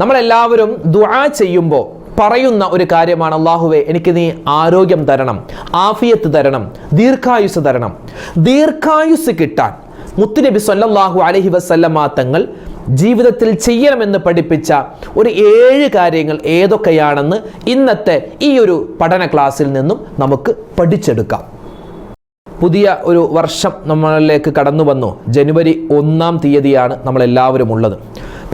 നമ്മളെല്ലാവരും ദുആ ചെയ്യുമ്പോൾ പറയുന്ന ഒരു കാര്യമാണ് അള്ളാഹുവെ എനിക്ക് നീ ആരോഗ്യം തരണം ആഫിയത്ത് തരണം ദീർഘായുസ് തരണം. ദീർഘായുസ് കിട്ടാൻ മുത്തുനബി സല്ലല്ലാഹു അലൈഹി വസല്ലമ തങ്ങൾ ജീവിതത്തിൽ ചെയ്യണമെന്ന് പഠിപ്പിച്ച ഒരു ഏഴ് കാര്യങ്ങൾ ഏതൊക്കെയാണെന്ന് ഇന്നത്തെ ഈ ഒരു പഠന ക്ലാസ്സിൽ നിന്നും നമുക്ക് പഠിച്ചെടുക്കാം. പുതിയ ഒരു വർഷം നമ്മളിലേക്ക് കടന്നു വന്നു ജനുവരി ഒന്നാം തീയതിയാണ് നമ്മളെല്ലാവരും ഉള്ളത്.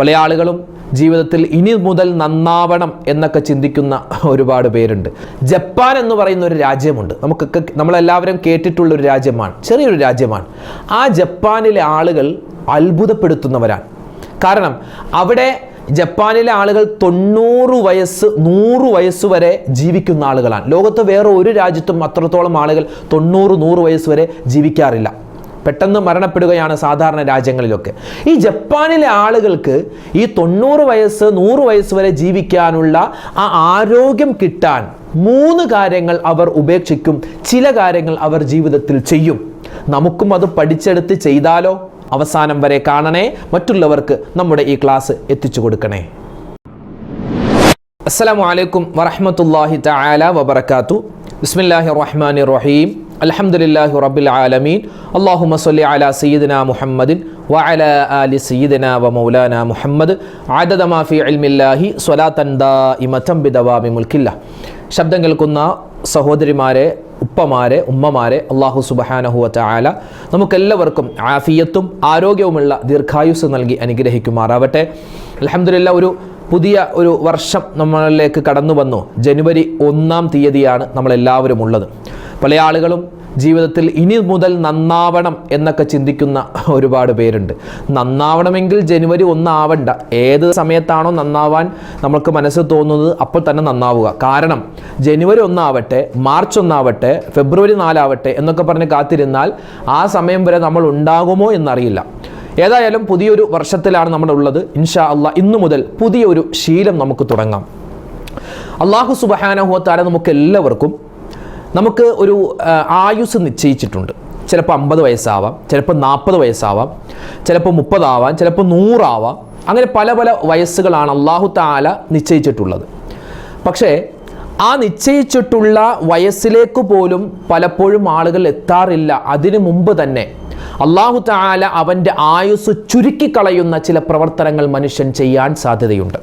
പല ആളുകളും ജീവിതത്തിൽ ഇനി മുതൽ നന്നാവണം എന്നൊക്കെ ചിന്തിക്കുന്ന ഒരുപാട് പേരുണ്ട്. ജപ്പാൻ എന്ന് പറയുന്ന ഒരു രാജ്യമുണ്ട്. നമുക്കൊക്കെ നമ്മളെല്ലാവരും കേട്ടിട്ടുള്ള ഒരു രാജ്യമാണ്. ചെറിയൊരു രാജ്യമാണ്. ആ ജപ്പാനിലെ ആളുകൾ അത്ഭുതപ്പെടുത്തുന്നവരാണ്. കാരണം അവിടെ ജപ്പാനിലെ ആളുകൾ തൊണ്ണൂറ് വയസ്സ് നൂറ് വയസ്സ് വരെ ജീവിക്കുന്ന ആളുകളാണ്. ലോകത്ത് വേറെ ഒരു രാജ്യത്തും അത്രത്തോളം ആളുകൾ തൊണ്ണൂറ് നൂറ് വയസ്സ് വരെ ജീവിക്കാറില്ല. പെട്ടെന്ന് മരണപ്പെടുകയാണ് സാധാരണ രാജ്യങ്ങളിലൊക്കെ. ഈ ജപ്പാനിലെ ആളുകൾക്ക് ഈ തൊണ്ണൂറ് വയസ്സ് നൂറ് വയസ്സ് വരെ ജീവിക്കാനുള്ള ആ ആരോഗ്യം കിട്ടാൻ മൂന്ന് കാര്യങ്ങൾ അവർ ഉപേക്ഷിക്കും. ചില കാര്യങ്ങൾ അവർ ജീവിതത്തിൽ ചെയ്യും. നമുക്കും അത് പഠിച്ചെടുത്ത് ചെയ്താലോ? അവസാനം വരെ കാണണേ. മറ്റുള്ളവർക്ക് നമ്മുടെ ഈ ക്ലാസ് എത്തിച്ചു കൊടുക്കണേ. അസ്സലാമു അലൈക്കും വറഹ്മത്തുള്ളാഹി തആല വബറകാതു ബിസ്മില്ലാഹി റഹ്മാൻ റഹീം. അൽഹംദുലില്ലാഹി റബ്ബിൽ ആലമീൻ. അല്ലാഹുമ്മ സല്ലി അല സയ്യിദിനാ മുഹമ്മദിൻ വഅലാ ആലി വ മൗലാന മുഹമ്മദ്. ആദദ മാഫി അൽമില്ലാഹി സ്വലാത്തൻ ദാഇമതൻ ബിദവാമി മുൽക്കില്ല ശബ്ദം കേൾക്കുന്ന സഹോദരിമാരെ ഉപ്പമാരെ ഉമ്മമാരെ അള്ളാഹു സുബഹാനഹുവ ആല നമുക്കെല്ലാവർക്കും ആഫിയത്തും ആരോഗ്യവുമുള്ള ദീർഘായുസ് നൽകി അനുഗ്രഹിക്കുമാറാവട്ടെ. അലഹമുല്ല ഒരു പുതിയ ഒരു വർഷം നമ്മളിലേക്ക് കടന്നു വന്നു. ജനുവരി ഒന്നാം തീയതിയാണ് നമ്മളെല്ലാവരും ഉള്ളത്. പല ആളുകളും ജീവിതത്തിൽ ഇനി മുതൽ നന്നാവണം എന്നൊക്കെ ചിന്തിക്കുന്ന ഒരുപാട് പേരുണ്ട്. നന്നാവണമെങ്കിൽ ജനുവരി ഒന്നാവണ്ട ഏത് സമയത്താണോ നന്നാവാൻ നമ്മൾക്ക് മനസ്സ് തോന്നുന്നത് അപ്പോൾ തന്നെ നന്നാവുക. കാരണം ജനുവരി ഒന്നാവട്ടെ മാർച്ച് ഒന്നാവട്ടെ ഫെബ്രുവരി നാലാവട്ടെ എന്നൊക്കെ പറഞ്ഞ് കാത്തിരുന്നാൽ ആ സമയം വരെ നമ്മൾ ഉണ്ടാകുമോ എന്നറിയില്ല. ഏതായാലും പുതിയൊരു വർഷത്തിലാണ് നമ്മുടെ ഉള്ളത് ഇൻഷാ അള്ളാഹ് ഇന്നു മുതൽ പുതിയൊരു ശീലം നമുക്ക് തുടങ്ങാം. അള്ളാഹു സുബഹാനഹുവത്താല നമുക്ക് എല്ലാവർക്കും നമുക്ക് ഒരു ആയുസ് നിശ്ചയിച്ചിട്ടുണ്ട്. ചിലപ്പോൾ അമ്പത് വയസ്സാവാം ചിലപ്പോൾ നാൽപ്പത് വയസ്സാവാം ചിലപ്പോൾ മുപ്പതാവാം ചിലപ്പോൾ നൂറാവാം. അങ്ങനെ പല പല വയസ്സുകളാണ് അള്ളാഹു താല നിശ്ചയിച്ചിട്ടുള്ളത്. പക്ഷേ ആ നിശ്ചയിച്ചിട്ടുള്ള വയസ്സിലേക്ക് പോലും പലപ്പോഴും ആളുകൾ എത്താറില്ല. അതിനു മുമ്പ് തന്നെ അള്ളാഹു താല അവന്റെ ആയുസ് ചുരുക്കിക്കളയുന്ന ചില പ്രവർത്തനങ്ങൾ മനുഷ്യൻ ചെയ്യാൻ സാധ്യതയുണ്ട്.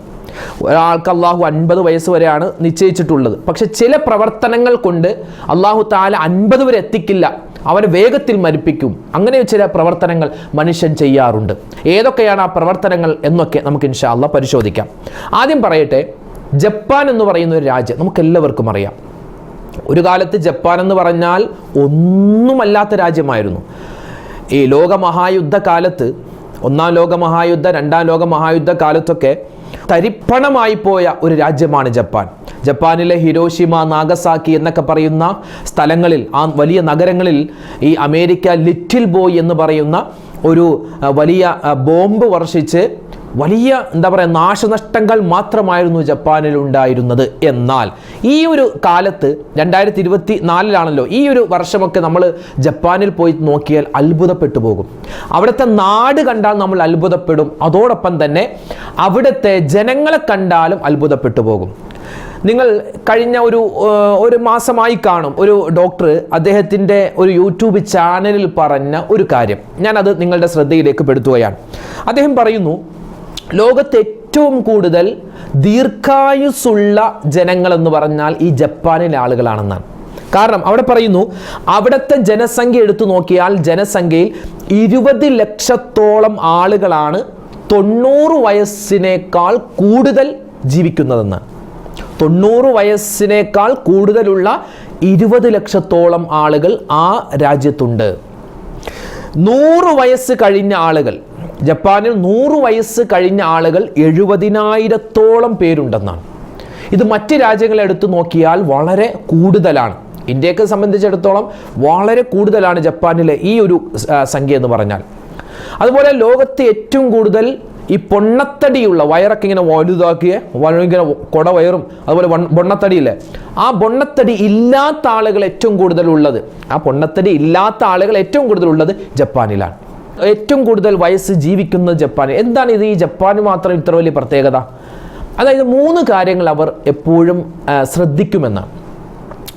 ഒരാൾക്ക് അള്ളാഹു അൻപത് വയസ്സ് വരെയാണ് നിശ്ചയിച്ചിട്ടുള്ളത്. പക്ഷെ ചില പ്രവർത്തനങ്ങൾ കൊണ്ട് അള്ളാഹു താല അൻപത് വരെ എത്തിക്കില്ല. അവനെ വേഗത്തിൽ മരിപ്പിക്കും. അങ്ങനെ ചില പ്രവർത്തനങ്ങൾ മനുഷ്യൻ ചെയ്യാറുണ്ട്. ഏതൊക്കെയാണ് ആ പ്രവർത്തനങ്ങൾ എന്നൊക്കെ നമുക്ക് ഇൻഷാ പരിശോധിക്കാം. ആദ്യം പറയട്ടെ ജപ്പാൻ എന്ന് പറയുന്ന ഒരു രാജ്യം നമുക്ക് എല്ലാവർക്കും അറിയാം. ഒരു കാലത്ത് ജപ്പാൻ എന്ന് പറഞ്ഞാൽ ഒന്നുമല്ലാത്ത രാജ്യമായിരുന്നു. ഈ ലോകമഹായുദ്ധ കാലത്ത് ഒന്നാം ലോക മഹായുദ്ധ രണ്ടാം ലോക മഹായുദ്ധ കാലത്തൊക്കെ തരിപ്പണമായി പോയ ഒരു രാജ്യമാണ് ജപ്പാൻ. ജപ്പാനിലെ ഹിരോഷിമ നാഗസാക്കി എന്നൊക്കെ പറയുന്ന സ്ഥലങ്ങളിൽ ആ വലിയ നഗരങ്ങളിൽ ഈ അമേരിക്ക ലിറ്റിൽ ബോയ് എന്ന് പറയുന്ന ഒരു വലിയ ബോംബ് വർഷിച്ച് വലിയ എന്താ പറയുക നാശനഷ്ടങ്ങൾ മാത്രമായിരുന്നു ജപ്പാനിൽ ഉണ്ടായിരുന്നത്. എന്നാൽ ഈ ഒരു കാലത്ത് രണ്ടായിരത്തി ഇരുപത്തി നാലിലാണല്ലോ ഈ ഒരു വർഷമൊക്കെ നമ്മൾ ജപ്പാനിൽ പോയി നോക്കിയാൽ അത്ഭുതപ്പെട്ടു പോകും. അവിടുത്തെ നാട് കണ്ടാൽ നമ്മൾ അത്ഭുതപ്പെടും. അതോടൊപ്പം തന്നെ അവിടുത്തെ ജനങ്ങളെ കണ്ടാലും അത്ഭുതപ്പെട്ടു പോകും. നിങ്ങൾ കഴിഞ്ഞ ഒരു ഒരു മാസമായി കാണും ഒരു ഡോക്ടർ അദ്ദേഹത്തിന്റെ ഒരു യൂട്യൂബ് ചാനലിൽ പറഞ്ഞ ഒരു കാര്യം. ഞാനത് നിങ്ങളുടെ ശ്രദ്ധയിലേക്ക് പെടുത്തുകയാണ്. അദ്ദേഹം പറയുന്നു ലോകത്ത് ഏറ്റവും കൂടുതൽ ദീർഘായുസുള്ള ജനങ്ങൾ എന്ന് പറഞ്ഞാൽ ഈ ജപ്പാനിലെ ആളുകളാണെന്നാണ്. കാരണം അവിടെ പറയുന്നു അവിടുത്തെ ജനസംഖ്യ എടുത്തു നോക്കിയാൽ ജനസംഖ്യയിൽ ഇരുപത് ലക്ഷത്തോളം ആളുകളാണ് തൊണ്ണൂറ് വയസ്സിനേക്കാൾ കൂടുതൽ ജീവിക്കുന്നതെന്ന്. തൊണ്ണൂറ് വയസ്സിനേക്കാൾ കൂടുതലുള്ള ഇരുപത് ലക്ഷത്തോളം ആളുകൾ ആ രാജ്യത്തുണ്ട്. നൂറ് വയസ്സ് കഴിഞ്ഞ ആളുകൾ ജപ്പാനിൽ നൂറ് വയസ്സ് കഴിഞ്ഞ ആളുകൾ എഴുപതിനായിരത്തോളം പേരുണ്ടെന്നാണ്. ഇത് മറ്റ് രാജ്യങ്ങളെ എടുത്തു നോക്കിയാൽ വളരെ കൂടുതലാണ്. ഇന്ത്യയൊക്കെ സംബന്ധിച്ചിടത്തോളം വളരെ കൂടുതലാണ് ജപ്പാനിലെ ഈ ഒരു സംഖ്യ എന്ന് പറഞ്ഞാൽ. അതുപോലെ ലോകത്ത് ഏറ്റവും കൂടുതൽ ഈ പൊണ്ണത്തടിയുള്ള വയറൊക്കെ ഇങ്ങനെ വലുതാക്കിയ ഇങ്ങനെ കൊട വയറും അതുപോലെ പൊണ്ണത്തടിയില്ലേ ആ പൊണ്ണത്തടി ഇല്ലാത്ത ആളുകൾ ഏറ്റവും കൂടുതൽ ഉള്ളത് ആ പൊണ്ണത്തടി ഇല്ലാത്ത ആളുകൾ ഏറ്റവും കൂടുതൽ ഉള്ളത് ജപ്പാനിലാണ്. ഏറ്റവും കൂടുതൽ വയസ്സ് ജീവിക്കുന്നത് ജപ്പാൻ എന്താണ് ഇത് ഈ ജപ്പാന് മാത്രം ഇത്ര വലിയ പ്രത്യേകത? അതായത് മൂന്ന് കാര്യങ്ങൾ അവർ എപ്പോഴും ശ്രദ്ധിക്കുമെന്ന്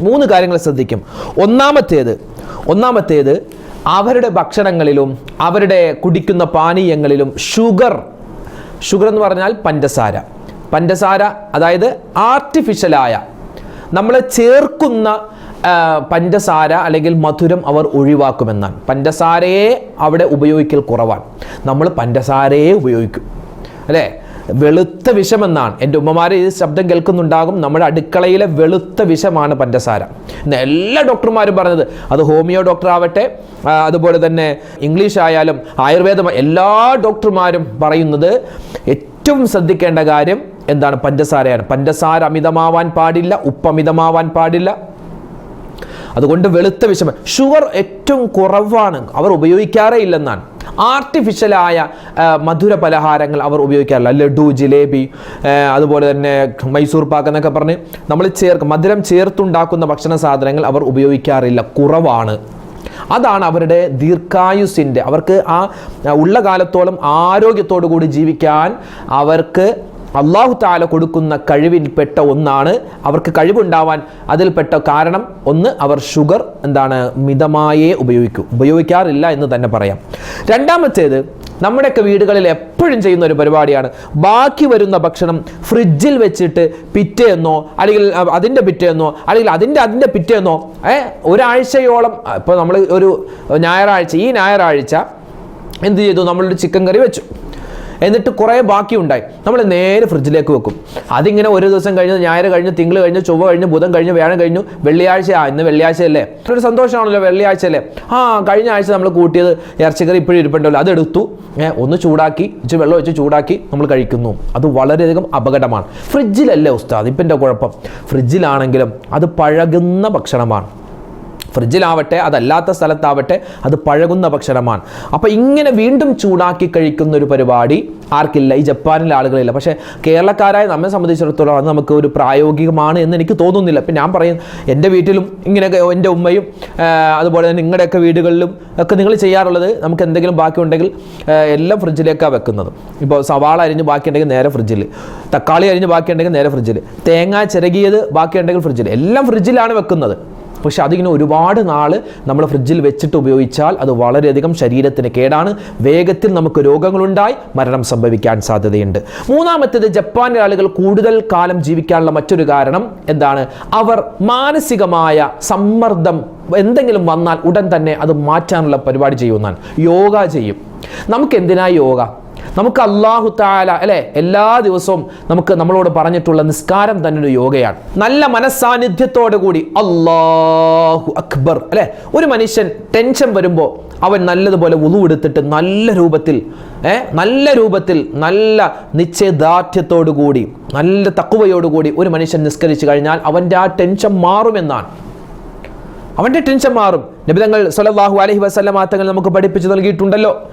മൂന്ന് കാര്യങ്ങൾ ശ്രദ്ധിക്കും. ഒന്നാമത്തേത് ഒന്നാമത്തേത് അവരുടെ ഭക്ഷണങ്ങളിലും അവരുടെ കുടിക്കുന്ന പാനീയങ്ങളിലും ഷുഗർ ഷുഗർ എന്ന് പറഞ്ഞാൽ പഞ്ചസാര. പഞ്ചസാര അതായത് ആർട്ടിഫിഷ്യലായ നമ്മൾ ചേർക്കുന്ന പഞ്ചസാര അല്ലെങ്കിൽ മധുരം അവർ ഒഴിവാക്കുമെന്നാണ്. പഞ്ചസാരയെ അവിടെ ഉപയോഗിക്കൽ കുറവാണ്. നമ്മൾ പഞ്ചസാരയെ ഉപയോഗിക്കും. അല്ലേ? വെളുത്ത വിഷമെന്നാണ്. എന്റെ ഉമ്മമാർ ഈ ശബ്ദം കേൾക്കുന്നുണ്ടാകും. നമ്മുടെ അടുക്കളയിലെ വെളുത്ത വിഷമാണ് പഞ്ചസാര. എന്ന് എല്ലാ ഡോക്ടർമാരും പറഞ്ഞത് അത് ഹോമിയോ ഡോക്ടർ ആവട്ടെ അതുപോലെ തന്നെ ഇംഗ്ലീഷ് ആയാലും ആയുർവേദം എല്ലാ ഡോക്ടർമാരും പറയുന്നത് ഏറ്റവും ശ്രദ്ധിക്കേണ്ട കാര്യം എന്താണ്? പഞ്ചസാരയാണ്. പഞ്ചസാര അമിതമാവാൻ പാടില്ല ഉപ്പമിതമാവാൻ പാടില്ല അതുകൊണ്ട് വെളുത്ത വിഷമം ഷുഗർ ഏറ്റവും കുറവാണ്. അവർ ഉപയോഗിക്കാറേ ഇല്ലെന്നാണ്. ആർട്ടിഫിഷ്യലായ മധുര പലഹാരങ്ങൾ അവർ ഉപയോഗിക്കാറില്ല. ലഡു ജിലേബി അതുപോലെ തന്നെ മൈസൂർ പാക്ക് എന്നൊക്കെ പറഞ്ഞ് നമ്മൾ ചേർക്ക് മധുരം ചേർത്തുണ്ടാക്കുന്ന ഭക്ഷണ സാധനങ്ങൾ അവർ ഉപയോഗിക്കാറില്ല. കുറവാണ്. അതാണ് അവരുടെ ദീർഘായുസിന്റെ അവർക്ക് ആ ഉള്ള കാലത്തോളം ആരോഗ്യത്തോടു കൂടി ജീവിക്കാൻ അവർക്ക് അള്ളാഹു താല കൊടുക്കുന്ന കഴിവിൽപ്പെട്ട ഒന്നാണ്. അവർക്ക് കഴിവുണ്ടാവാൻ അതിൽപ്പെട്ട കാരണം ഒന്ന് അവർ ഷുഗർ എന്താണ് മിതമായേ ഉപയോഗിക്കൂ. ഉപയോഗിക്കാറില്ല എന്ന് തന്നെ പറയാം. രണ്ടാമത്തേത് നമ്മുടെയൊക്കെ വീടുകളിൽ എപ്പോഴും ചെയ്യുന്ന ഒരു പരിപാടിയാണ്. ബാക്കി വരുന്ന ഭക്ഷണം ഫ്രിഡ്ജിൽ വെച്ചിട്ട് പിറ്റേന്നോ അല്ലെങ്കിൽ അതിന്റെ പിറ്റേന്നോ അല്ലെങ്കിൽ അതിന്റെ അതിന്റെ പിറ്റേന്നോ ഏ ഒരാഴ്ചയോളം ഇപ്പോൾ നമ്മൾ ഒരു ഞായറാഴ്ച ഈ ഞായറാഴ്ച എന്ത് ചെയ്തു? നമ്മളൊരു ചിക്കൻ കറി വെച്ചു. എന്നിട്ട് കുറേ ബാക്കിയുണ്ടായി. നമ്മൾ നേരെ ഫ്രിഡ്ജിലേക്ക് വെക്കും. അതിങ്ങനെ ഒരു ദിവസം കഴിഞ്ഞ് ഞായർ കഴിഞ്ഞ് തിങ്കൾ കഴിഞ്ഞ് ചൊവ്വ കഴിഞ്ഞ് ബുധൻ കഴിഞ്ഞ് വ്യാഴം കഴിഞ്ഞു വെള്ളിയാഴ്ച ആ ഇന്ന് വെള്ളിയാഴ്ച അല്ലേ ഒരു സന്തോഷമാണല്ലോ വെള്ളിയാഴ്ച അല്ലേ ആ കഴിഞ്ഞ ആഴ്ച നമ്മൾ കൂട്ടിയത് ഇറച്ചിക്കറി ഇപ്പോഴും ഇരിപ്പുണ്ടല്ലോ അതെടുത്തു ഒന്ന് ചൂടാക്കി ഇച്ചിരി വെള്ളം വെച്ച് ചൂടാക്കി നമ്മൾ കഴിക്കുന്നു. അത് വളരെയധികം അപകടമാണ്. ഫ്രിഡ്ജിലല്ലേ ഉസ്താദ് ഇപ്പം എന്റെ കുഴപ്പം. ഫ്രിഡ്ജിലാണെങ്കിലും അത് പഴകുന്ന ഭക്ഷണമാണ്. ഫ്രിഡ്ജിലാവട്ടെ അതല്ലാത്ത സ്ഥലത്താവട്ടെ അത് പഴകുന്ന ഭക്ഷണമാണ്. അപ്പോൾ ഇങ്ങനെ വീണ്ടും ചൂടാക്കി കഴിക്കുന്ന ഒരു പരിപാടി ആർക്കില്ല ഈ ജപ്പാനിലെ ആളുകളില്ല. പക്ഷേ കേരളക്കാരായ നമ്മെ സംബന്ധിച്ചിടത്തോളം അത് നമുക്ക് ഒരു പ്രായോഗികമാണ് എന്ന് എനിക്ക് തോന്നുന്നില്ല. ഇപ്പം ഞാൻ പറയും എന്റെ വീട്ടിലും ഇങ്ങനെയൊക്കെ എന്റെ ഉമ്മയും അതുപോലെ തന്നെ നിങ്ങളുടെയൊക്കെ വീടുകളിലും ഒക്കെ നിങ്ങൾ ചെയ്യാറുള്ളത് നമുക്ക് എന്തെങ്കിലും ബാക്കി ഉണ്ടെങ്കിൽ എല്ലാം ഫ്രിഡ്ജിലേക്കാണ് വെക്കുന്നത്. ഇപ്പോൾ സവാള അരിഞ്ഞ് ബാക്കിയുണ്ടെങ്കിൽ നേരെ ഫ്രിഡ്ജിൽ തക്കാളി അരിഞ്ഞ് ബാക്കിയുണ്ടെങ്കിൽ നേരെ ഫ്രിഡ്ജിൽ തേങ്ങ ചിരകിയത് ബാക്കിയുണ്ടെങ്കിൽ ഫ്രിഡ്ജിൽ എല്ലാം ഫ്രിഡ്ജിലാണ് വെക്കുന്നത്. പക്ഷെ അതിങ്ങനെ ഒരുപാട് നാൾ നമ്മൾ ഫ്രിഡ്ജിൽ വെച്ചിട്ട് ഉപയോഗിച്ചാൽ അത് വളരെയധികം ശരീരത്തിന് കേടാണ്. വേഗത്തിൽ നമുക്ക് രോഗങ്ങളുണ്ടായി മരണം സംഭവിക്കാൻ സാധ്യതയുണ്ട്. മൂന്നാമത്തേത് ജപ്പാനിലെ ആളുകൾ കൂടുതൽ കാലം ജീവിക്കാനുള്ള മറ്റൊരു കാരണം എന്താണ്? അവർ മാനസികമായ സമ്മർദ്ദം എന്തെങ്കിലും വന്നാൽ ഉടൻ തന്നെ അത് മാറ്റാനുള്ള പരിപാടി ചെയ്യുന്നതാണ്. യോഗ ചെയ്യും. നമുക്ക് എന്തിനാ യോഗ? നമുക്ക് അള്ളാഹു താല അല്ലെ? എല്ലാ ദിവസവും നമുക്ക് നമ്മളോട് പറഞ്ഞിട്ടുള്ള നിസ്കാരം തന്നെ ഒരു യോഗയാണ്. നല്ല മനസ്സാന്നിധ്യത്തോടു കൂടി അള്ളാഹു അക്ബർ അല്ലെ? ഒരു മനുഷ്യൻ ടെൻഷൻ വരുമ്പോൾ അവൻ നല്ലതുപോലെ ഉളു എടുത്തിട്ട് നല്ല രൂപത്തിൽ ഏഹ് നല്ല രൂപത്തിൽ നല്ല നിശ്ചയദാർഢ്യത്തോടു കൂടി നല്ല തക്കുവയോടുകൂടി ഒരു മനുഷ്യൻ നിസ്കരിച്ചു കഴിഞ്ഞാൽ അവന്റെ ആ ടെൻഷൻ മാറുമെന്നാണ്. അവന്റെ ടെൻഷൻ മാറും. നബിതങ്ങൾ സല്ലല്ലാഹു അലഹി വസ്ലം തങ്ങൾ നമുക്ക് പഠിപ്പിച്ചു നൽകിയിട്ടുണ്ടല്ലോ.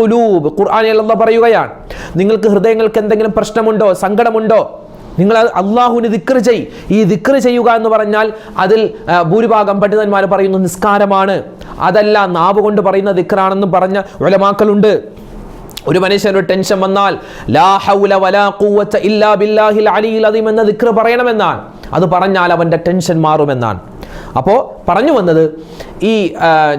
ഖുലൂബ്. ഖുർആനിൽ അല്ലാഹ് പറയുകയാണ്. നിങ്ങൾക്ക് ഹൃദയങ്ങൾക്ക് എന്തെങ്കിലും പ്രശ്നമുണ്ടോ സങ്കടമുണ്ടോ? നിങ്ങൾ അള്ളാഹുവിന് ദിക്ർ ചെയ്. ഈ ദിക്ർ ചെയ്യുക എന്ന് പറഞ്ഞാൽ അതിൽ ഭൂരിഭാഗം പണ്ഡിതന്മാർ പറയുന്നു നിസ്കാരമാണ്. അതല്ല നാവ് കൊണ്ട് പറയുന്ന ദിക്റാണെന്നും പറഞ്ഞ ഉലമാക്കളുണ്ട്. ഒരു മനുഷ്യന് ടെൻഷൻ വന്നാൽ ലാ ഹൗല വലാ ഇല്ലാ ബില്ലാഹിൽ അലിയിൽ അതിമെന്ന ദിക്ർ പറയണമെന്നാണ്. അത് പറഞ്ഞാൽ അവന്റെ ടെൻഷൻ മാറുമെന്നാണ്. അപ്പോൾ പറഞ്ഞു വന്നത് ഈ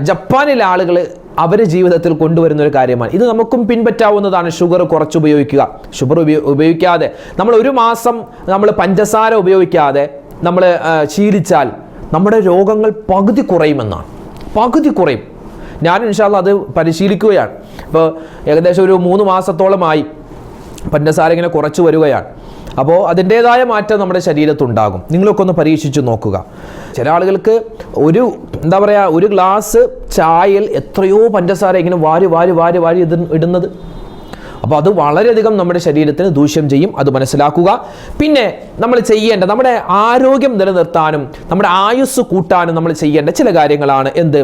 ജപ്പാനിലെ ആളുകൾ അവർ ജീവിതത്തിൽ കൊണ്ടുവരുന്ന ഒരു കാര്യമാണ്. ഇത് നമുക്കും പിൻപറ്റാവുന്നതാണ്. ഷുഗർ കുറച്ച് ഉപയോഗിക്കുക ഷുഗർ ഉപയോ ഉപയോഗിക്കാതെ നമ്മൾ ഒരു മാസം നമ്മൾ പഞ്ചസാര ഉപയോഗിക്കാതെ നമ്മൾ ശീലിച്ചാൽ നമ്മുടെ രോഗങ്ങൾ പകുതി കുറയുമെന്നാണ്. പകുതി കുറയും. ഞാൻ ഇൻഷാല്ല അത് പരിശീലിക്കുകയാണ്. ഇപ്പോൾ ഏകദേശം ഒരു മൂന്ന് മാസത്തോളമായി പഞ്ചസാര ഇങ്ങനെ കുറച്ച് വരികയാണ്. അപ്പോൾ അതിന്റേതായ മാറ്റം നമ്മുടെ ശരീരത്തുണ്ടാകും. നിങ്ങളൊക്കെ ഒന്ന് പരീക്ഷിച്ച് നോക്കുക. ചില ആളുകൾക്ക് ഒരു എന്താ പറയുക ഒരു ഗ്ലാസ് ചായയിൽ എത്രയോ പഞ്ചസാര ഇങ്ങനെ വാരി വാരി വാരി വാരി ഇടുന്നത്. അപ്പോൾ അത് വളരെയധികം നമ്മുടെ ശരീരത്തിന് ദൂഷ്യം ചെയ്യും അത് മനസ്സിലാക്കുക. പിന്നെ നമ്മൾ ചെയ്യേണ്ട നമ്മുടെ ആരോഗ്യം നിലനിർത്താനും നമ്മുടെ ആയുസ് കൂട്ടാനും നമ്മൾ ചെയ്യേണ്ട ചില കാര്യങ്ങളാണ്. എന്ത്?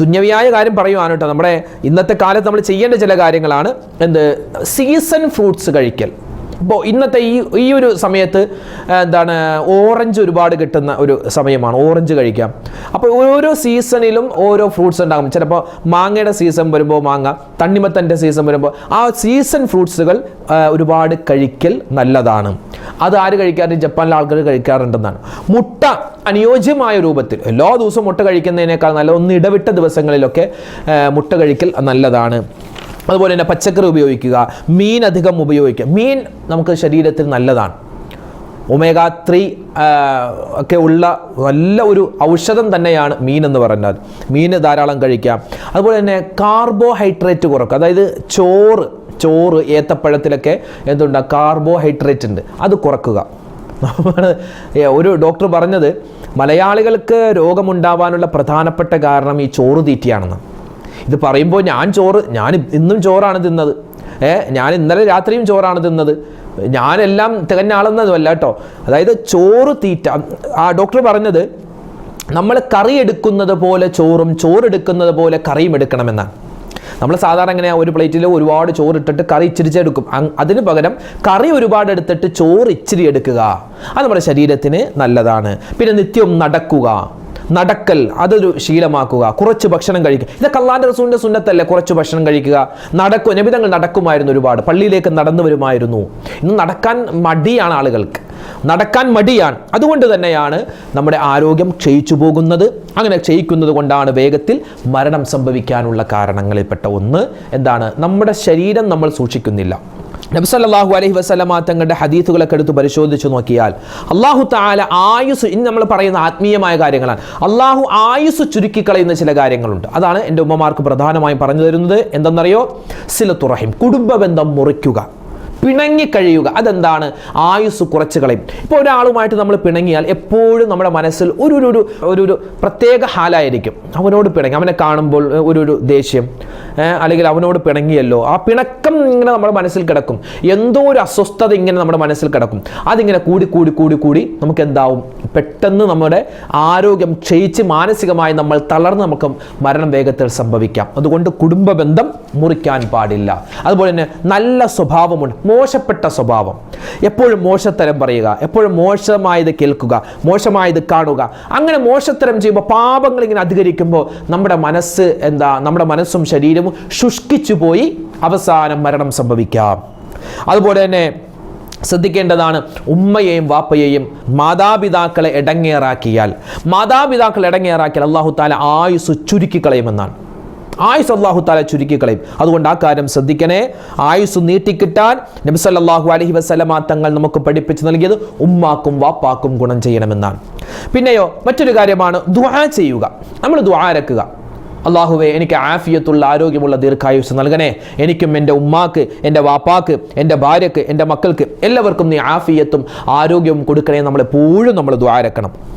ദുന്യവിയായ കാര്യം പറയുവാണ് കേട്ടോ. നമ്മുടെ ഇന്നത്തെ കാലത്ത് നമ്മൾ ചെയ്യേണ്ട ചില കാര്യങ്ങളാണ്. എന്ത്? സീസൺ ഫ്രൂട്ട്സ് കഴിക്കൽ. ഇപ്പോൾ ഇന്നത്തെ ഈ ഈ ഒരു സമയത്ത് എന്താണ് ഓറഞ്ച് ഒരുപാട് കിട്ടുന്ന ഒരു സമയമാണ്. ഓറഞ്ച് കഴിക്കാം. അപ്പോൾ ഓരോ സീസണിലും ഓരോ ഫ്രൂട്ട്സ് ഉണ്ടാകും. ചിലപ്പോൾ മാങ്ങയുടെ സീസൺ വരുമ്പോൾ മാങ്ങ തണ്ണിമത്തന്റെ സീസൺ വരുമ്പോൾ ആ സീസൺ ഫ്രൂട്ട്സുകൾ ഒരുപാട് കഴിക്കൽ നല്ലതാണ്. അത് ആര് കഴിക്കാറുണ്ട് ജപ്പാനിലെ ആൾക്കാർ കഴിക്കാറുണ്ടെന്നാണ്. മുട്ട അനുയോജ്യമായ രൂപത്തിൽ എല്ലാ ദിവസവും മുട്ട കഴിക്കുന്നതിനേക്കാൾ നല്ല ഒന്ന് ഇടവിട്ട ദിവസങ്ങളിലൊക്കെ മുട്ട കഴിക്കൽ നല്ലതാണ്. അതുപോലെ തന്നെ പച്ചക്കറി ഉപയോഗിക്കുക മീൻ അധികം ഉപയോഗിക്കുക. മീൻ നമുക്ക് ശരീരത്തിന് നല്ലതാണ്. ഒമേഗ ത്രീ ഒക്കെ ഉള്ള നല്ല ഒരു ഔഷധം തന്നെയാണ് മീൻ എന്ന് പറഞ്ഞാൽ. മീൻ ധാരാളം കഴിക്കാം. അതുപോലെ തന്നെ കാർബോഹൈഡ്രേറ്റ് കുറക്കുക. അതായത് ചോറ് ചോറ് ഏത്തപ്പഴത്തിലൊക്കെ എന്തുണ്ട് കാർബോഹൈഡ്രേറ്റ് ഉണ്ട്. അത് കുറക്കുക. ഒരു ഡോക്ടർ പറഞ്ഞത് മലയാളികൾക്ക് രോഗമുണ്ടാവാനുള്ള പ്രധാനപ്പെട്ട കാരണം ഈ ചോറ് തീറ്റിയാണെന്ന് ഇത് പറയുമ്പോൾ ഞാൻ ചോറ് ഞാൻ ഇന്നും ചോറാണ് തിന്നത്. ഏ ഞാൻ ഇന്നലെ രാത്രിയും ചോറാണ് തിന്നത്. ഞാനെല്ലാം തികഞ്ഞ ആളെന്നതുമല്ല കേട്ടോ. അതായത് ചോറ് തീറ്റ ആ ഡോക്ടർ പറഞ്ഞത് നമ്മൾ കറി എടുക്കുന്നത് പോലെ ചോറും ചോറെടുക്കുന്നത് പോലെ കറിയും എടുക്കണമെന്നാണ്. നമ്മൾ സാധാരണ എങ്ങനെയാ ഒരു പ്ലേറ്റിൽ ഒരുപാട് ചോറ് ഇട്ടിട്ട് കറി ഇച്ചിരിച്ചെടുക്കും അതിന് പകരം കറി ഒരുപാട് എടുത്തിട്ട് ചോറ് ഇച്ചിരി എടുക്കുക. അത് നമ്മുടെ ശരീരത്തിന് നല്ലതാണ്. പിന്നെ നിത്യവും നടക്കുക. നടക്കൽ അതൊരു ശീലമാക്കുക. കുറച്ച് ഭക്ഷണം കഴിക്കുക. ഇതൊക്കെ അള്ളാന്റെ റസൂലിന്റെ സുന്നത്തല്ലേ? കുറച്ച് ഭക്ഷണം കഴിക്കുക. നടക്കും നബിതങ്ങൾ നടക്കുമായിരുന്നു ഒരുപാട്. പള്ളിയിലേക്ക് നടന്നു വരുമായിരുന്നു ഇന്ന് നടക്കാൻ മടിയാണ് ആളുകൾക്ക്. നടക്കാൻ മടിയാണ്. അതുകൊണ്ട് തന്നെയാണ് നമ്മുടെ ആരോഗ്യം ക്ഷയിച്ചു പോകുന്നത്. അങ്ങനെ ക്ഷയിക്കുന്നത് കൊണ്ടാണ് വേഗത്തിൽ മരണം സംഭവിക്കാനുള്ള കാരണങ്ങളിൽപ്പെട്ട ഒന്ന്. എന്താണ്? നമ്മുടെ ശരീരം നമ്മൾ സൂക്ഷിക്കുന്നില്ല. നബ്സല്ലാഹു അലഹി വസ്ലമ തങ്ങളുടെ ഹദീത്തുകളൊക്കെ എടുത്ത് പരിശോധിച്ച് നോക്കിയാൽ അള്ളാഹു താല ആയുസ് ഇന്ന് നമ്മൾ പറയുന്ന ആത്മീയമായ കാര്യങ്ങളാണ്. അള്ളാഹു ആയുസ് ചുരുക്കിക്കളയുന്ന ചില കാര്യങ്ങളുണ്ട്. അതാണ് എന്റെ ഉമ്മമാർക്ക് പ്രധാനമായും പറഞ്ഞു തരുന്നത്. എന്തെന്നറിയോ? സിലത്തുറഹിം കുടുംബ ബന്ധം മുറിക്കുക. പിണങ്ങിക്കഴിയുക അതെന്താണ്? ആയുസ് കുറച്ച് കളയും. ഇപ്പോൾ ഒരാളുമായിട്ട് നമ്മൾ പിണങ്ങിയാൽ എപ്പോഴും നമ്മുടെ മനസ്സിൽ ഒരു ഒരു ഒരു- ഒരു പ്രത്യേക ഹാലായിരിക്കും. അവനോട് പിണങ്ങി. അവനെ കാണുമ്പോൾ ഒരു ഒരു ദേഷ്യം. അല്ലെങ്കിൽ അവനോട് പിണങ്ങിയല്ലോ. ആ പിണക്കം ഇങ്ങനെ നമ്മുടെ മനസ്സിൽ കിടക്കും. എന്തോ ഒരു അസ്വസ്ഥത ഇങ്ങനെ നമ്മുടെ മനസ്സിൽ കിടക്കും. അതിങ്ങനെ കൂടി കൂടി കൂടി കൂടി നമുക്ക് എന്താവും പെട്ടെന്ന് നമ്മുടെ ആരോഗ്യം ക്ഷയിച്ച് മാനസികമായി നമ്മൾ തളർന്ന് നമുക്ക് മരണം വേഗത്തിൽ സംഭവിക്കാം. അതുകൊണ്ട് കുടുംബ ബന്ധം മുറിക്കാൻ പാടില്ല. അതുപോലെ തന്നെ നല്ല സ്വഭാവമുണ്ട്. മോശപ്പെട്ട സ്വഭാവം. എപ്പോഴും മോശത്തരം പറയുക എപ്പോഴും മോശമായത് കേൾക്കുക മോശമായത് കാണുക. അങ്ങനെ മോശത്തരം ചെയ്യുമ്പോൾ പാപങ്ങൾ ഇങ്ങനെ അധികരിക്കുമ്പോൾ നമ്മുടെ മനസ്സ് എന്താ നമ്മുടെ മനസ്സും ശരീരവും ശുഷ്കിച്ചു പോയി അവസാനം മരണം സംഭവിക്കാം. അതുപോലെ തന്നെ ശ്രദ്ധിക്കേണ്ടതാണ് ഉമ്മയെയും വാപ്പയെയും മാതാപിതാക്കളെ ഇടങ്ങേറാക്കിയാൽ. മാതാപിതാക്കളെ ഇടങ്ങേറാക്കിയാൽ അള്ളാഹു താല ആയുസ് ചുരുക്കിക്കളയുമെന്നാണ് ആയുസ് അള്ളാഹു താല ചുരുക്കിക്കളയും അതുകൊണ്ട് ആ കാര്യം ശ്രദ്ധിക്കണേ. ആയുസ് നീട്ടിക്കിട്ടാൻ നബി സല്ലല്ലാഹു അലൈഹി വസല്ലമ തങ്ങൾ നമുക്ക് പഠിപ്പിച്ചു നൽകിയത് ഉമ്മാക്കും വാപ്പാക്കും ഗുണം ചെയ്യണമെന്നാണ്. പിന്നെയോ മറ്റൊരു കാര്യമാണ് ദുആ ചെയ്യുക. നമ്മൾ ദുആരക്കുക അള്ളാഹുവെ എനിക്ക് ആഫിയത്തുള്ള ആരോഗ്യമുള്ള ദീർഘായുസ് നൽകണേ. എനിക്കും എന്റെ ഉമ്മാക്ക് എന്റെ വാപ്പാക്ക് എന്റെ ഭാര്യക്ക് എന്റെ മക്കൾക്ക് എല്ലാവർക്കും നീ ആഫിയത്തും ആരോഗ്യവും കൊടുക്കണേ. നമ്മൾ എപ്പോഴും നമ്മൾ ദ്വാരക്കണം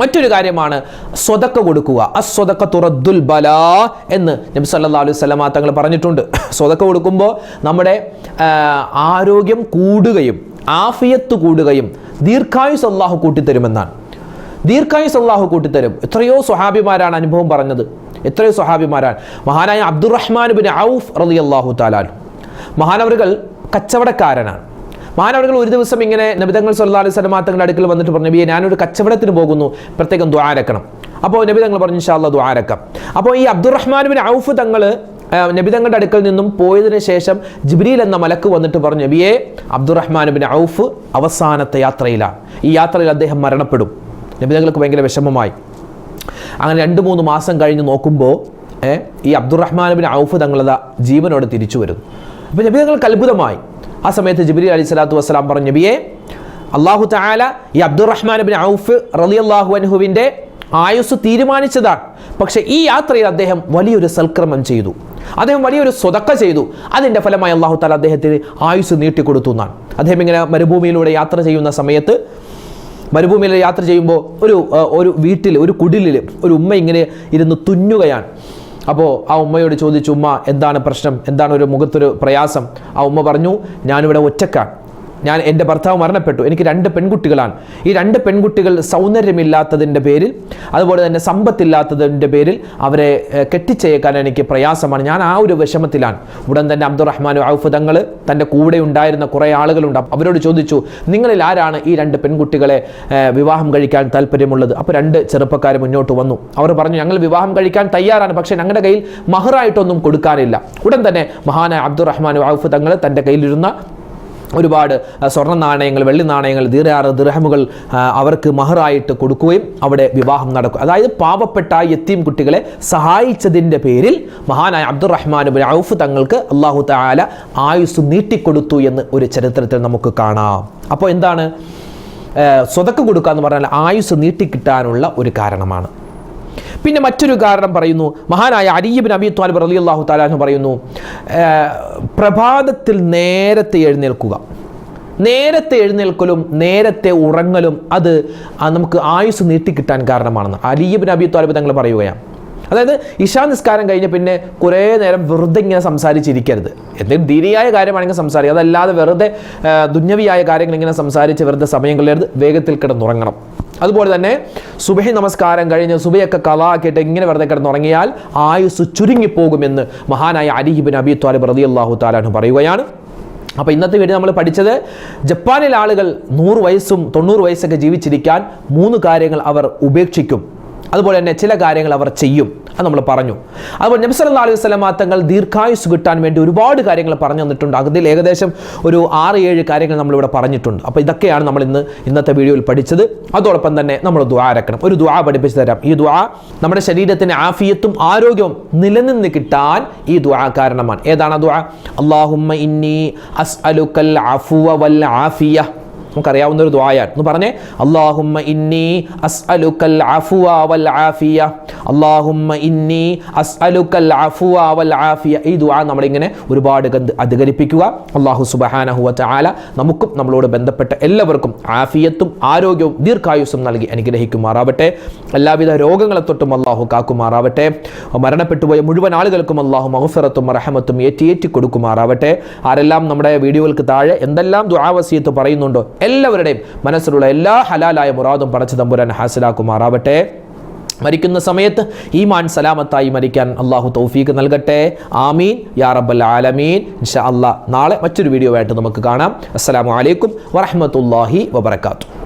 മറ്റൊരു കാര്യമാണ് സ്വതക്ക കൊടുക്കുക. അസ്വതക്ക തുറദ്ദുൽ ബല എന്ന് നബി സല്ലല്ലാഹു അലൈഹി വസല്ലമ തങ്ങൾ പറഞ്ഞിട്ടുണ്ട്. സ്വതക്ക കൊടുക്കുമ്പോൾ നമ്മുടെ ആരോഗ്യം കൂടുകയും ആഫിയത്ത് കൂടുകയും ദീർഘായുസ് അള്ളാഹു കൂട്ടിത്തരുമെന്നാണ്. ദീർഘായുസ് അള്ളാഹു കൂട്ടിത്തരും. എത്രയോ സ്വഹാബിമാരാണ് അനുഭവം പറഞ്ഞത്. എത്രയോ സ്വഹാബിമാരാണ്. മഹാനായ അബ്ദുറഹ്മാൻ ബിൻ ഔഫ് റലി അള്ളാഹു താലാൽ മഹാനവറുകൾ കച്ചവടക്കാരനാണ്. മഹാനവറുകൾ ഒരു ദിവസം ഇങ്ങനെ നബിതങ്ങൾ സല്ലാ അലൈഹി അടുക്കൽ വന്നിട്ട് പറഞ്ഞു നബിയെ ഞാനൊരു കച്ചവടത്തിന് പോകുന്നു പ്രത്യേകം ദ്വാരക്കണം അപ്പോൾ നബിതങ്ങൾ പറഞ്ഞു ഇൻഷാല്ല ദ്വാരക്കം അപ്പോൾ ഈ അബ്ദുറഹ്മാൻ ബിൻ ഔഫ് തങ്ങൾ നബിതങ്ങളുടെ അടുക്കൽ നിന്നും പോയതിന് ശേഷം ജിബ്രീൽ എന്ന മലക്ക് വന്നിട്ട് പറഞ്ഞു നബിയെ അബ്ദുറഹ്മാൻ ബിൻ ഔഫ് അവസാനത്തെ യാത്രയിലാണ് ഈ യാത്രയിൽ അദ്ദേഹം മരണപ്പെടും. നബി തങ്ങൾക്ക് ഭയങ്കര വിഷമമായി. അങ്ങനെ രണ്ട് മൂന്ന് മാസം കഴിഞ്ഞ് നോക്കുമ്പോൾ ഈ അബ്ദുറഹ്മാൻ ബിൻ ഔഫ് തങ്ങളത് ജീവനോട് തിരിച്ചു വരുന്നു. അപ്പോൾ നബി തങ്ങൾക്ക് അത്ഭുതമായി ആ സമയത്ത് ജിബ്രീൽ അലി സ്വലാത്തു വസ്സലാം പറഞ്ഞു നബിയെ അള്ളാഹു താല ഈ അബ്ദുറഹ്മാൻ ബിൻ ഔഫ് റലി അള്ളാഹു അൻഹുവിന്റെ ആയുസ് തീരുമാനിച്ചതാണ്. പക്ഷേ ഈ യാത്രയിൽ അദ്ദേഹം വലിയൊരു സൽക്രമം ചെയ്തു. അദ്ദേഹം വലിയൊരു സ്വതക്ക ചെയ്തു. അതിന്റെ ഫലമായി അള്ളാഹു താല അദ്ദേഹത്തിന് ആയുസ് നീട്ടിക്കൊടുത്തു എന്നാണ്. അദ്ദേഹം ഇങ്ങനെ മരുഭൂമിയിലൂടെ യാത്ര ചെയ്യുന്ന സമയത്ത് മരുഭൂമിയിൽ യാത്ര ചെയ്യുമ്പോൾ ഒരു ഒരു വീട്ടിൽ ഒരു കുടിലിൽ ഒരു ഉമ്മ ഇങ്ങനെ ഇരുന്ന് തുന്നുകയാണ്. അപ്പോൾ ആ ഉമ്മയോട് ചോദിച്ചു ഉമ്മ എന്താണ് പ്രശ്നം? എന്താണ് ഒരു മുഖത്തൊരു പ്രയാസം? ആ ഉമ്മ പറഞ്ഞു ഞാനിവിടെ ഒറ്റക്കാണ്. ഞാൻ എന്റെ ഭർത്താവ് മരണപ്പെട്ടു. എനിക്ക് രണ്ട് പെൺകുട്ടികളാണ്. ഈ രണ്ട് പെൺകുട്ടികൾ സൗന്ദര്യമില്ലാത്തതിന്റെ പേരിൽ അതുപോലെ തന്നെ സമ്പത്തില്ലാത്തതിന്റെ പേരിൽ അവരെ കെട്ടിച്ചേക്കാൻ എനിക്ക് പ്രയാസമാണ്. ഞാൻ ആ ഒരു വിഷമത്തിലാണ്. ഉടൻ തന്നെ അബ്ദുറഹ്മാൻ ഔഫ് തങ്ങൾ തന്റെ കൂടെ ഉണ്ടായിരുന്ന കുറേ ആളുകളുണ്ട്. അവരോട് ചോദിച്ചു നിങ്ങളിൽ ആരാണ് ഈ രണ്ട് പെൺകുട്ടികളെ വിവാഹം കഴിക്കാൻ താല്പര്യമുള്ളത്? അപ്പോൾ രണ്ട് ചെറുപ്പക്കാർ മുന്നോട്ട് വന്നു. അവർ പറഞ്ഞു ഞങ്ങൾ വിവാഹം കഴിക്കാൻ തയ്യാറാണ്. പക്ഷേ ഞങ്ങളുടെ കയ്യിൽ മഹറായിട്ടൊന്നും കൊടുക്കാനില്ല. ഉടൻ തന്നെ മഹാനായ അബ്ദുറഹ്മാൻ ഔഫ് തങ്ങൾ തന്റെ കയ്യിലിരുന്ന ഒരുപാട് സ്വർണ നാണയങ്ങൾ വെള്ളി നാണയങ്ങൾ ദീർഘാറ് ദീർഹമുകൾ അവർക്ക് മഹറായിട്ട് കൊടുക്കുകയും അവിടെ വിവാഹം നടക്കും. അതായത് പാവപ്പെട്ട യത്തീം കുട്ടികളെ സഹായിച്ചതിന്റെ പേരിൽ മഹാനായ അബ്ദുറഹ്മാൻ ബിൻ ഔഫ് തങ്ങൾക്ക് അള്ളാഹു താല ആയുസ് നീട്ടിക്കൊടുത്തു എന്ന് ഒരു ചരിത്രത്തിൽ നമുക്ക് കാണാം. അപ്പോൾ എന്താണ്? സ്വതക്ക് കൊടുക്കുക എന്ന് പറഞ്ഞാൽ ആയുസ് നീട്ടിക്കിട്ടാനുള്ള ഒരു കാരണമാണ്. പിന്നെ മറ്റൊരു കാരണം പറയുന്നു. മഹാനായ അരീബിൻ അബി ത്വാലിബ് അലി അള്ളാഹു താലാഹു പറയുന്നു പ്രഭാതത്തിൽ നേരത്തെ എഴുന്നേൽക്കുക. നേരത്തെ എഴുന്നേൽക്കലും നേരത്തെ ഉറങ്ങലും അത് നമുക്ക് ആയുസ് നീട്ടിക്കിട്ടാൻ കാരണമാണെന്ന്. അലിയബിൻ അബി ത്വാലിബ് തങ്ങൾ പറയുകയാണ്. അതായത് ഇഷാ നിസ്കാരം കഴിഞ്ഞ് പിന്നെ കുറേ നേരം വെറുതെ ഇങ്ങനെ സംസാരിച്ചിരിക്കരുത്. എന്തെങ്കിലും ദീനിയായ കാര്യമാണെങ്കിൽ സംസാരിക്കുക. അതല്ലാതെ വെറുതെ ദുന്യവിയായ കാര്യങ്ങൾ ഇങ്ങനെ സംസാരിച്ച് വെറുതെ സമയം കളയരുത്. വേഗത്തിൽ കിടന്നുറങ്ങണം. അതുപോലെ തന്നെ സുബഹി നമസ്കാരം കഴിഞ്ഞ് സുബയൊക്കെ കലാക്കിയിട്ട് ഇങ്ങനെ വെറുതെ കിടന്നുറങ്ങിയാൽ ആയുസ് ചുരുങ്ങിപ്പോകുമെന്ന് മഹാനായ അലിഹിബിൻ അബി ത്വാലിബ് റതി അള്ളാഹു താലാഹു പറയുകയാണ്. അപ്പോൾ ഇന്നത്തെ വീഡിയോ നമ്മൾ പഠിച്ചത് ജപ്പാനിലെ ആളുകൾ നൂറ് വയസ്സും തൊണ്ണൂറ് വയസ്സൊക്കെ ജീവിച്ചിരിക്കാൻ മൂന്ന് കാര്യങ്ങൾ അവർ ഉപേക്ഷിക്കും. അതുപോലെ തന്നെ ചില കാര്യങ്ങൾ അവർ ചെയ്യും. അത് നമ്മൾ പറഞ്ഞു. അതുപോലെ നബി സല്ലല്ലാഹു അലൈഹി വസല്ലമ തങ്ങൾ ദീർഘായുസ് കിട്ടാൻ വേണ്ടി ഒരുപാട് കാര്യങ്ങൾ പറഞ്ഞു തന്നിട്ടുണ്ട്. അതിൽ ഏകദേശം ഒരു ആറ് ഏഴ് കാര്യങ്ങൾ നമ്മളിവിടെ പറഞ്ഞിട്ടുണ്ട്. അപ്പോൾ ഇതൊക്കെയാണ് നമ്മൾ ഇന്ന് ഇന്നത്തെ വീഡിയോയിൽ പഠിച്ചത്. അതോടൊപ്പം തന്നെ നമ്മൾ ദ്വാരക്കണം ഒരു ദ്വാ പഠിപ്പിച്ചു തരാം. ഈ ദ്വാ നമ്മുടെ ശരീരത്തിന് ആഫിയത്തും ആരോഗ്യവും നിലനിന്ന് കിട്ടാൻ ഈ ദ്വാ കാരണമാണ്. ഏതാണ് ദ്വാ ദുആ? അല്ലാഹുമ്മ ഇന്നി അസ്അലുക്കൽ അഫുവ വൽ ആഫിയ. നമുക്കറിയാവുന്ന ഒരു ദ്വായാണ് എന്ന് പറഞ്ഞേ അള്ളാഹുമ്മ ഇന്നി അസ്അലുക്കൽ അഫുവ വൽ ആഫിയ. അള്ളാഹുമ്മ ഇന്നി അസ്അലുക്കൽ അഫുവ വൽ ആഫിയ. ഈ ദുആ നമ്മളിങ്ങനെ ഒരുപാട് കണ്ട് അധികരിപ്പിക്കുക. അള്ളാഹു സുബ്ഹാനഹു ആല നമുക്കും നമ്മളോട് ബന്ധപ്പെട്ട എല്ലാവർക്കും ആഫിയത്തും ആരോഗ്യവും ദീർഘായുസ്സും നൽകി അനുഗ്രഹിക്കുമാറാവട്ടെ. എല്ലാവിധ രോഗങ്ങളെ തൊട്ടും അള്ളാഹു കാക്കുമാറാവട്ടെ. മരണപ്പെട്ടുപോയ മുഴുവൻ ആളുകൾക്കും അള്ളാഹു മഹഫിറത്തും റഹമത്തും ഏറ്റിയേറ്റി ഏറ്റി കൊടുക്കുമാറാവട്ടെ ആരെല്ലാം നമ്മുടെ വീഡിയോകൾക്ക് താഴെ എന്തെല്ലാം ദുആവസിയത്ത് പറയുന്നുണ്ടോ എല്ലാവരുടെയും മനസ്സിലുള്ള എല്ലാ ഹലാലായ മുറാദും പടച്ചു തമ്പുരാൻ ഹാസിലാക്കുമാറാവട്ടെ. മരിക്കുന്ന സമയത്ത് ഈമാൻ സലാമത്തായി മരിക്കാൻ അള്ളാഹു തൗഫീഖ് നൽകട്ടെ. ആമീൻ. യാ റബ്ബൽ ആലമീൻ. ഇൻഷാ അള്ളാഹ് നാളെ മറ്റൊരു വീഡിയോ ആയിട്ട് നമുക്ക് കാണാം. അസ്സാം വലൈക്കും വറഹ്മത്തുള്ളാഹി വബറകാതുഹു.